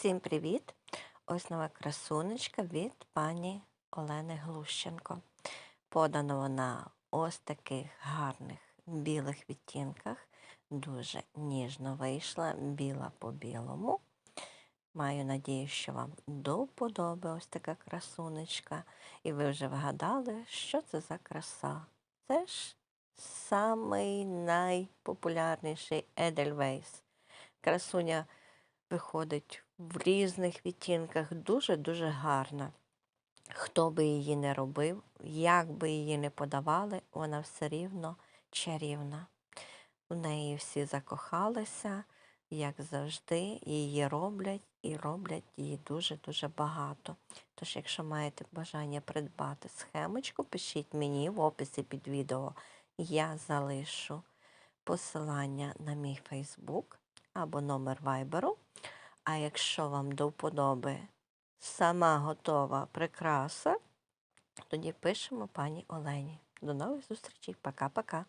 Всім привіт! Ось нова красунечка від пані Олени Глущенко. Подана вона ось таких гарних білих відтінках. Дуже ніжно вийшла, біла по білому. Маю надію, що вам до вподоби ось така красунечка. І ви вже вгадали, що це за краса. Це ж самий найпопулярніший Edelweiss. Красуня виходить в різних відтінках, дуже-дуже гарна. Хто би її не робив, як би її не подавали, вона все рівно чарівна. В неї всі закохалися, як завжди, її роблять і роблять її дуже-дуже багато. Тож, якщо маєте бажання придбати схемочку, пишіть мені в описі під відео. Я залишу посилання на мій Фейсбук або номер вайберу. А якщо вам до вподоби сама готова прикраса, тоді пишемо пані Олені. До нових зустрічей. Пока-пока.